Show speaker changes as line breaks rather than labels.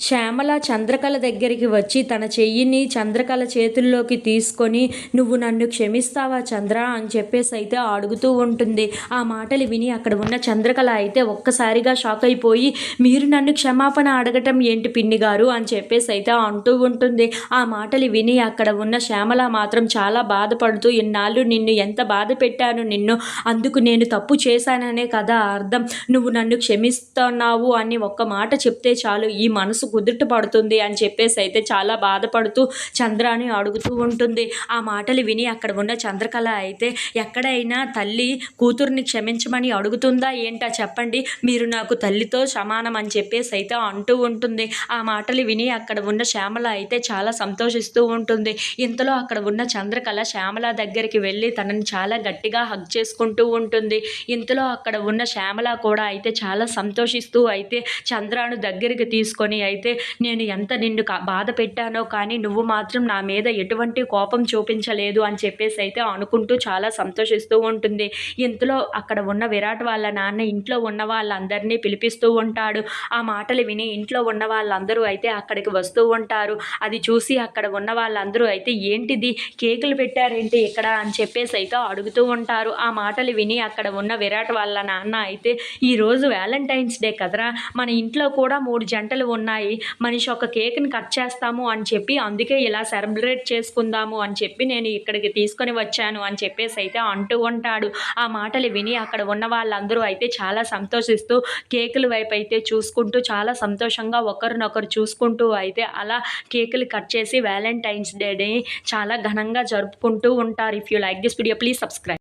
శ్యామల చంద్రకళ దగ్గరికి వచ్చి తన చెయ్యిని చంద్రకళ చేతుల్లోకి తీసుకొని నువ్వు నన్ను క్షమిస్తావా చంద్ర? అని చెప్పేసి అయితే అడుగుతూ ఉంటుంది. ఆ మాటలు విని అక్కడ ఉన్న చంద్రకళ అయితే ఒక్కసారిగా షాక్ అయిపోయి మీరు నన్ను క్షమాపణ అడగటం ఏంటి పిన్ని గారు? అని చెప్పేసి అయితే అంటూ ఉంటుంది. ఆ మాటలు విని అక్కడ ఉన్న శ్యామల మాత్రం చాలా బాధపడుతూ ఇన్నాళ్ళు నిన్ను ఎంత బాధ పెట్టాను నిన్ను అందుకు నేను తప్పు చేశాననే కదా అర్థం. నువ్వు నన్ను క్షమిస్తున్నావు అని ఒక్క మాట చెప్తే చాలు. ఈ మనసు కుదుట పడుతుంది అని చెప్పేసి అయితే చాలా బాధపడుతూ చంద్రాని అడుగుతూ ఉంటుంది. ఆ మాటలు విని అక్కడ ఉన్న చంద్రకళ అయితే ఎక్కడైనా తల్లి కూతుర్ని క్షమించమని అడుగుతుందా? ఏంటా చెప్పండి. మీరు నాకు తల్లితో సమానం అని చెప్పేసి అయితే అంటూ ఉంటుంది. ఆ మాటలు విని అక్కడ ఉన్న శ్యామల అయితే చాలా సంతోషిస్తూ ఉంటుంది. ఇంతలో అక్కడ ఉన్న చంద్రకళ శ్యామల దగ్గరికి వెళ్ళి తనని చాలా గట్టిగా హగ్ చేసుకుంటూ ఉంటుంది. ఇంతలో అక్కడ ఉన్న శ్యామల కూడా అయితే చాలా సంతోషిస్తూ అయితే చంద్రాను దగ్గరికి తీసుకొని అయితే అయితే నేను ఎంత నిన్ను కా- బాధ పెట్టానో కానీ నువ్వు మాత్రం నా మీద ఎటువంటి కోపం చూపించలేదు అని చెప్పేసి అయితే అనుకుంటూ చాలా సంతోషిస్తూ ఉంటుంది. ఇంతలో అక్కడ ఉన్న విరాట్ వాళ్ళ నాన్న ఇంట్లో ఉన్న వాళ్ళందరినీ పిలిపిస్తూ ఉంటాడు. ఆ మాటలు విని ఇంట్లో ఉన్న వాళ్ళందరూ అయితే అక్కడికి వస్తూ ఉంటారు. అది చూసి అక్కడ ఉన్న వాళ్ళందరూ అయితే ఏంటిది? కేకులు పెట్టారేంటి ఇక్కడ? అని చెప్పేసి అయితే అడుగుతూ ఉంటారు. ఆ మాటలు విని అక్కడ ఉన్న విరాట్ వాళ్ళ నాన్న అయితే ఈరోజు వ్యాలంటైన్స్ డే కదరా? మన ఇంట్లో కూడా మూడు జంటలు ఉన్నాయి. మనిషి ఒక కేక్ని కట్ చేస్తాము అని చెప్పి అందుకే ఇలా సెలబ్రేట్ చేసుకుందాము అని చెప్పి నేను ఇక్కడికి తీసుకొని వచ్చాను అని చెప్పేసి అయితే అంటూ ఉంటాడు. ఆ మాటలు విని అక్కడ ఉన్న వాళ్ళందరూ అయితే చాలా సంతోషిస్తూ కేకుల వైపు అయితే చూసుకుంటూ చాలా సంతోషంగా ఒకరినొకరు చూసుకుంటూ అయితే అలా కేకులు కట్ చేసి వ్యాలంటైన్స్ డేని చాలా ఘనంగా జరుపుకుంటూ ఉంటారు. If you like this video please subscribe